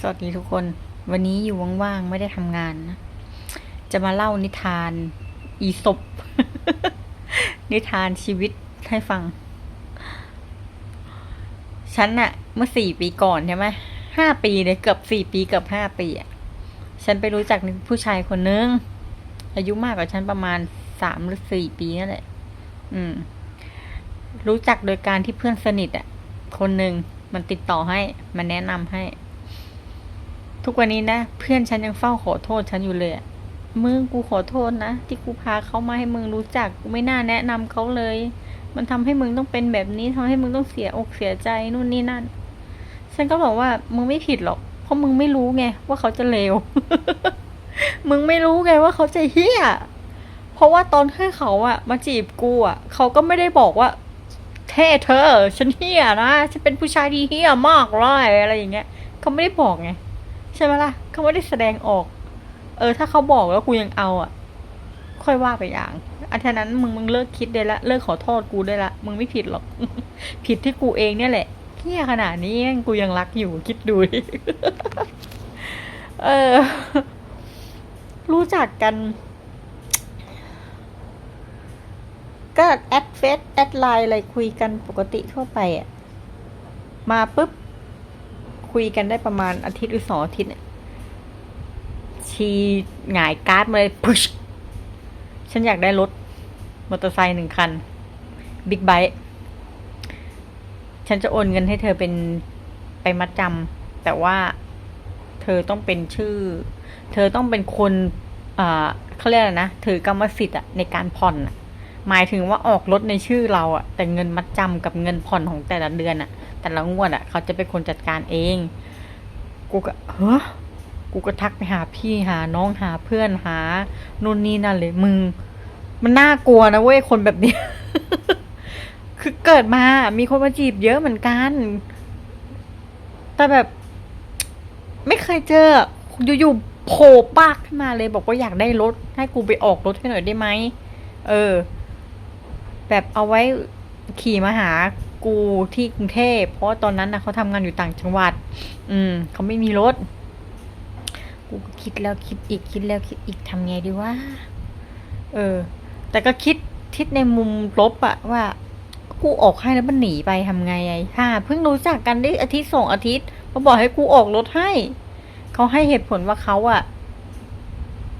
สวัสดีทุกคน วันนี้อยู่ว่างๆไม่ได้ทำงานนะจะมาเล่านิทาน อีศบนิทานชีวิตให้ฟัง ฉันน่ะเมื่อสี่ปีก่อนใช่ไหมห้าปีเลยเกือบสี่ปีเกือบห้าปีอะฉันไปรู้จักผู้ชายคนนึง อายุมากกว่าฉันประมาณสามหรือสี่ปีนั่นแหละ อืม รู้จักโดยการที่เพื่อนสนิทอะคนหนึ่งมันติดต่อให้ มันแนะนำให้ ทุกวันนี้นะ เพื่อนฉันยังเฝ้าขอโทษฉันอยู่เลยมึงกูขอโทษนะ ที่กูพาเขามาให้มึงรู้จักกูไม่น่าแนะนำเขาเลย มันทำให้มึงต้องเป็นแบบนี้ทำให้มึงต้องเสียอกเสียใจนู่นนี่นั่น ฉันก็บอกว่ามึงไม่ผิดหรอก เพราะมึงไม่รู้ไงว่าเขาจะเลว มึงไม่รู้ไงว่าเขาจะเฮี้ย เพราะว่าตอนที่เขาอะมาจีบกูอะเขาก็ไม่ได้บอกว่าเท่เธอ ฉันเฮี้ยนะ ฉันเป็นผู้ชายที่เฮี้ยมากเลยอะไรอย่างเงี้ย เขาไม่ได้บอกไง ใช่ไหมล่ะเขาไม่ได้แสดงออก เออ ถ้าเขาบอกแล้วกูยังเอาอะ ค่อยว่าไปอย่างอันนั้นมึงมึงเลิกคิดได้ละเลิกขอโทษกูได้ละมึงไม่ผิดหรอก ผิดที่กูเองเนี่ยแหละเฮี้ยขนาดนี้กูยังรักอยู่คิดดูดิเออ รู้จักกันก็แอดเฟซแอดไลน์อะไรคุยกันปกติทั่วไปอะมาปุ๊บ คุยกันได้ประมาณอาทิตย์หรือสองอาทิตย์เนี่ยชีหงายการ์ดมาเลยพุชฉันอยากได้รถมอเตอร์ไซค์หนึ่งคันบิ๊กไบค์ฉันจะโอนเงินให้เธอเป็นไปมัดจำแต่ว่าเธอต้องเป็นชื่อ เธอต้องเป็นคนอ่าเขาเรียกอะไรนะถือกรรมสิทธิ์อะในการผ่อนอะหมายถึงว่าออกรถในชื่อเราอะแต่เงินมัดจำกับเงินผ่อนของแต่ละเดือนอะ แต่ละงวดอะเขาจะเป็นคนจัดการเอง กูก็เฮ้อกูก็ทักไปหาพี่หาน้องหาเพื่อนหานู่นนี่นั่นเลยมึง มันน่ากลัวนะเว้ยคนแบบนี้ คือเกิดมา มีคนมาจีบเยอะเหมือนกัน แต่แบบ ไม่เคยเจออยู่ๆโผล่ปากขึ้นมาเลยบอกว่าอยากได้รถ ให้กูไปออกรถให้หน่อยได้ไหมเออ แบบเอาไว้ขี่มาหา กูที่กรุงเทพเพราะตอนนั้นนะเขาทำงานอยู่ต่างจังหวัด อืมเขาไม่มีรถ กูก็คิดแล้วคิดอีกคิดแล้วคิดอีกทำไงดีวะเออ แต่ก็คิดคิดในมุมลบอะว่า กูออกให้แล้วมันหนีไปทำไงไอ้ห่าเพิ่งรู้จักกันได้อาทิตย์สองอาทิตย์มาบอกให้กูออกรถให้ เขาให้เหตุผลว่าเขาอะ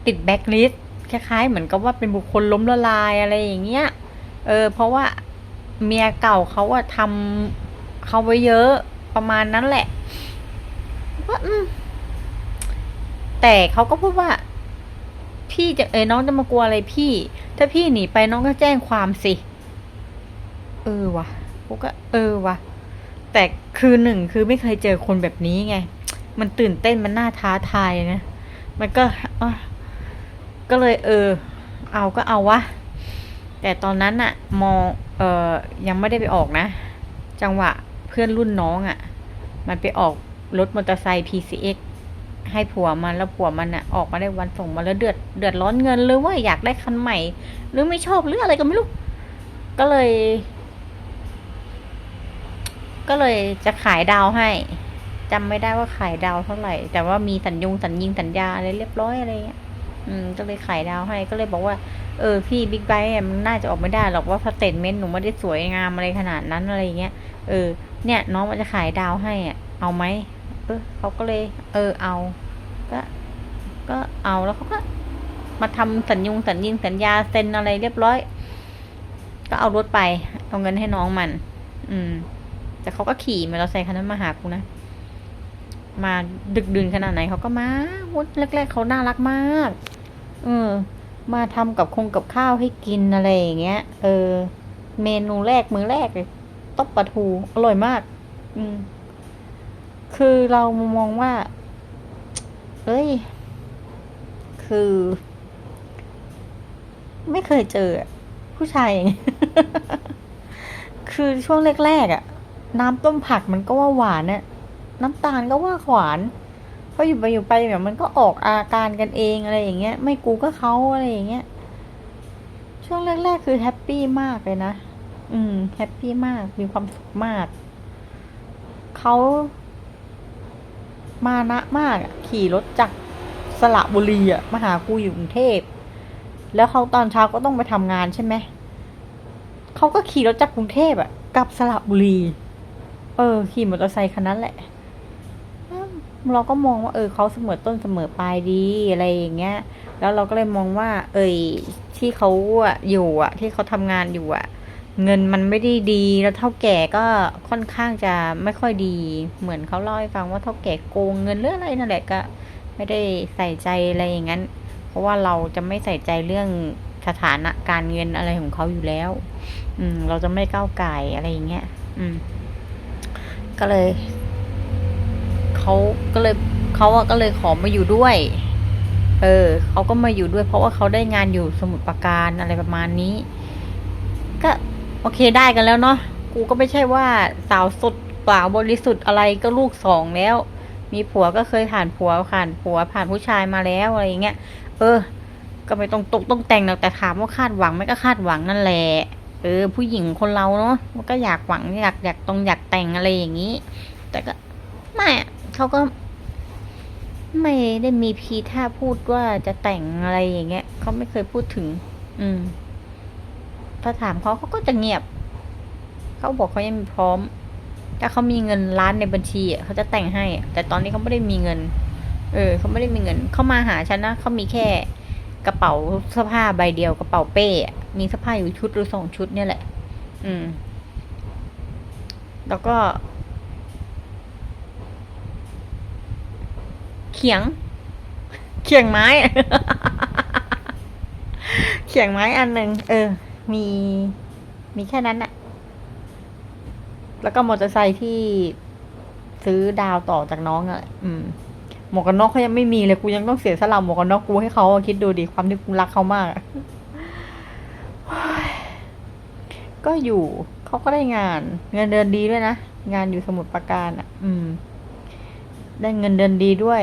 ติดแบ็คลิสคล้ายๆ เหมือนกับว่าเป็นบุคคลล้มละลายอะไรอย่างเงี้ย เออ เพราะว่า เมียเก่าเขาอะทำเขาไว้เยอะประมาณนั้นแหละว่าแต่เขาก็พูดว่า พี่จะเอ้น้องจะมากลัวอะไรพี่ ถ้าพี่หนีไปน้องก็แจ้งความสิ เออวะกูก็ เออวะแต่คือหนึ่งคือไม่เคยเจอคนแบบนี้ไง มันตื่นเต้นมันน่าท้าทายนะ มันก็ก็เลยเออ เอาก็เอาวะ แต่ตอนนั้นอะมองเออยังไม่ได้ไปออกนะ จังหวะเพื่อนรุ่นน้องอะมันไปออกรถมอเตอร์ไซค์ PCX ให้ผัวมันแล้วผัวมันอะออกมาได้วันส่งมาแล้วเดือดเดือดร้อนเงินหรือว่าอยากได้คันใหม่ หรือไม่ชอบหรืออะไรก็ไม่รู้ ก็เลย ก็เลยจะขายดาวให้จำไม่ได้ว่าขายดาวเท่าไหร่ แต่ว่ามีสัญญงสัญญิงสัญญาอะไรเรียบร้อยอะไรเงี้ยอืมก็เลยขายดาวให้ก็เลยบอกว่า เออพี่บิ๊กไบค์มันน่าจะออกไม่ได้หรอกว่าสเตทเมนต์หนูไม่ได้สวยงามอะไรขนาดนั้นอะไรเงี้ยเออ เนี่ยน้องมันจะขายดาวให้อะ เอาไหมเออเขาก็เลย เออเอา ก็ก็เอาแล้วเขาก็ มาทำสัญญงสัญญิงสัญญาเซ็นอะไรเรียบร้อย ก็เอารถไป เอาเงินให้น้องมัน อืม แต่เขาก็ขี่มอเตอร์ไซค์คันนั้นมาหากูนะมาดึกดื่นขนาดไหนเขาก็มาวุ้นแรกๆเขาน่ารักมาก เออ มาทำกับคงกับข้าวให้กินอะไรอย่างเงี้ย เออ เมนูแรกมื้อแรกเลยต้มปลาทู อร่อยมาก อืม คือเรามองว่า เอ้ย คือ ไม่เคยเจอ ผู้ชายอย่างเงี้ยคือช่วงแรกๆอะ น้ำต้มผักมันก็ว่าหวานน่ะน้ำตาลก็ว่าหวาน พออยู่ไปอยู่ไปแบบมันก็ออกอาการกันเองอะไรอย่างเงี้ย ไม่กูก็เขาอะไรอย่างเงี้ย ช่วงแรกๆคือแฮปปี้มากเลยนะ อืม แฮปปี้มาก มีความสุขมาก เขามานะมาก ขี่รถจากสระบุรีอะมาหากูอยู่กรุงเทพ แล้วเขาตอนเช้าก็ต้องไปทำงานใช่ไหม เขาก็ขี่รถจากกรุงเทพอะกลับสระบุรี เออ ขี่มอเตอร์ไซค์คันนั้นแหละ เราก็มองว่าเออเขาเสมอต้นเสมอปลายดีอะไรอย่างเงี้ย แล้วเราก็เลยมองว่า เอยที่เขาอะอยู่อะที่เขาทำงานอยู่อะเงินมันไม่ได้ดีแล้วเท่าแก่ก็ค่อนข้างจะไม่ค่อยดี เหมือนเขาเล่าให้ฟังว่าเท่าแก่โกงเงินเรื่องอะไรนั่นแหละก็ไม่ได้ใส่ใจอะไรอย่างนั้น เพราะว่าเราจะไม่ใส่ใจเรื่องสถานะการเงินอะไรของเขาอยู่แล้ว อืม เราจะไม่ก้าวไก่อะไรอย่างเงี้ย อืม ก็เลย เขาก็เลยเขาอะก็เลยขอมาอยู่ด้วย เออเขาก็มาอยู่ด้วย เพราะว่าเขาได้งานอยู่สมุทรปราการอะไรประมาณนี้ ก็โอเคได้กันแล้วเนาะกูก็ไม่ใช่ว่าสาวสดเปล่าบริสุทธิ์อะไรก็ลูกสองแล้ว มีผัวก็เคยผ่านผัวผ่านผัวผ่านผู้ชายมาแล้วอะไรอย่างเงี้ยเออ ก็ไม่ต้องตกต้องแต่งหรอกแต่ถามว่าคาดหวังไหมก็คาดหวังนั่นแหละเออผู้หญิงคนเราเนาะมันก็อยากหวังอยากอยากต้องอยากแต่งอะไรอย่างนี้ แต่ก็ เขาก็ ไม่ได้มีพีท่าพูดว่าจะแต่งอะไรอย่างเงี้ยเขาไม่เคยพูดถึง อืม ถ้าถามเขาเขาก็จะเงียบ เขาบอกเขายังไม่พร้อม ถ้าเขามีเงินล้านในบัญชีอะเขาจะแต่งให้ แต่ตอนนี้เขาไม่ได้มีเงิน เออเขาไม่ได้มีเงิน เขามาหาฉันนะเขามีแค่กระเป๋าเสื้อผ้าใบเดียวกระเป๋าเป้ มีเสื้อผ้าอยู่ชุดหรือสองชุดเนี่ยแหละ อืม แล้วก็ เขียง เขียงไม้ เขียงไม้อันหนึ่งเออ มีมีแค่นั้นอะแล้วก็มอเตอร์ไซค์ที่ซื้อดาวต่อจากน้องอะอืม หมวกกันน็อกเขายังไม่มีเลยกูยังต้องเสียสละหมวกกันน็อกกูให้เขาคิดดูดิความที่กูรักเขามากก็อยู่เขาก็ได้งาน เงินเดือนดีด้วยนะ งานอยู่สมุทรปราการอะ อืม ได้เงินเดือนดีด้วย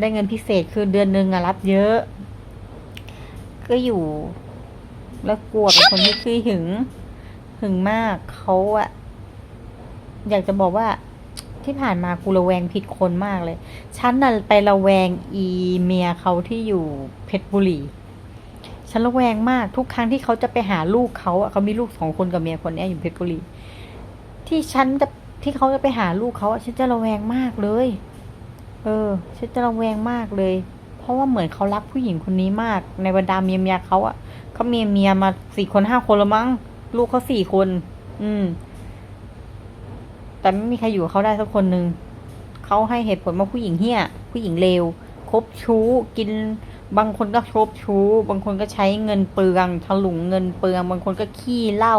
ได้เงินพิเศษคือเดือนหนึ่งอะรับเยอะ ก็อยู่ แล้วกลัวเป็นคนที่ขี้หึง หึงมากเขาอะอยากจะบอกว่าที่ผ่านมากูระแวงผิดคนมากเลย ฉันน่ะไประแวงอีเมียเขาที่อยู่เพชรบุรีฉันระแวงมากทุกครั้งที่เขาจะไปหาลูกเขาอะเขามีลูกสองคนกับเมียคนนี้อยู่เพชรบุรีที่ฉันจะที่เขาจะไปหาลูกเขาอะฉันจะระแวงมากเลย ออฉันจะระแวงมากเลย เพราะว่าเหมือนเขารักผู้หญิงคนนี้มาก ในบรรดาเมียเมียเขาอะเขาเมียเมียมาสี่คนห้าคนแล้วมั้ง ลูกเขาสี่คน อืม แต่ไม่มีใครอยู่กับเขาได้สักคนหนึ่งเขาให้เหตุผลว่าผู้หญิงเฮี้ย ผู้หญิงเลว คบชู้ กิน บางคนก็คบชู้ บางคนก็ใช้เงินเปลืองถลุงเงินเปลือง บางคนก็ขี้เหล้า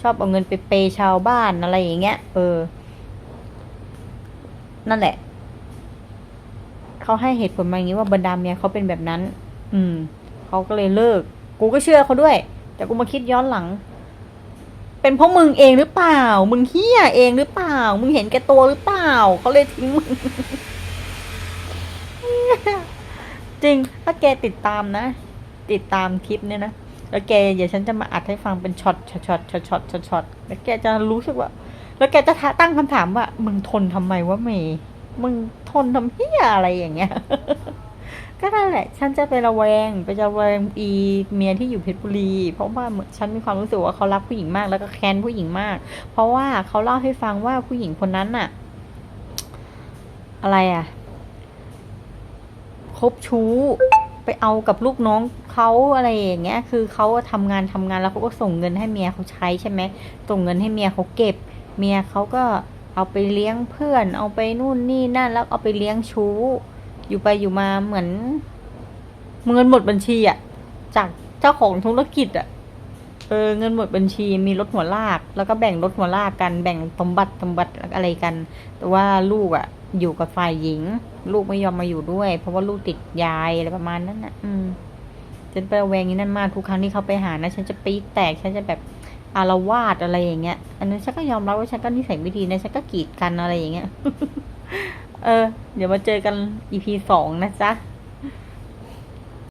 ชอบเอาเงินไปเปย์ชาวบ้านอะไรอย่างเงี้ย เออ นั่นแหละ เขาให้เหตุผลมาอย่างนี้ว่าบรรดาเมียเขาเป็นแบบนั้น อืมเขาก็เลยเลิก กูก็เชื่อเขาด้วย แต่กูมาคิดย้อนหลัง เป็นเพราะมึงเองหรือเปล่า มึงเฮี้ยเองหรือเปล่า มึงเห็นแก่ตัวหรือเปล่าเขาเลยทิ้งมึงจริง ถ้าแกติดตามนะ ติดตามคลิปเนี่ยนะ แล้วแกเดี๋ยวฉันจะมาอัดให้ฟังเป็นช็อตช็อตช็อตช็อตช็อตช็อตช็อตแล้วแกจะรู้สึกว่า แล้วแกจะตั้งคำถามว่า มึงทนทำไมวะเมย์ มึงทนทำเฮียอะไรอย่างเงี้ย ก็นั่นแหละ ฉันจะไประแวง ไปจะระแวงอีเมียที่อยู่เพชรบุรี เพราะว่าฉันมีความรู้สึกว่าเขารักผู้หญิงมาก แล้วก็แค้นผู้หญิงมาก เพราะว่าเขาเล่าให้ฟังว่าผู้หญิงคนนั้นน่ะ อะไรอะคบชู้ไปเอากับลูกน้องเขาอะไรอย่างเงี้ย คือเขาทำงานทำงานแล้วเขาก็ส่งเงินให้เมียเขาใช้ใช่ไหมส่งเงินให้เมียเขาเก็บ เมียเขาก็ เอาไปเลี้ยงเพื่อน เอาไปนู่นนี่นั่นแล้วเอาไปเลี้ยงชู้ อยู่ไปอยู่มาเหมือนเงินหมดบัญชีอะจากเจ้าของธุรกิจอะเออเงินหมดบัญชีมีรถหัวลาก แล้วก็แบ่งรถหัวลากกันแบ่งสมบัติสมบัติอะไรกัน แต่ว่าลูกอะอยู่กับฝ่ายหญิง ลูกไม่ยอมมาอยู่ด้วย เพราะว่าลูกติดยายอะไรประมาณนั้นนะอืมฉันไประแวงอย่างนั้นมากทุกครั้งที่เขาไปหานะ ฉันจะปี๊แตกฉันจะแบบ อารวาสอะไรอย่างเงี้ย อันนั้นฉันก็ยอมรับว่าฉันก็นิสัยไม่ดีนะฉันก็กีดกันอะไรอย่างเงี้ย เออ เดี๋ยวมาเจอกันอีพีสองนะจ๊ะ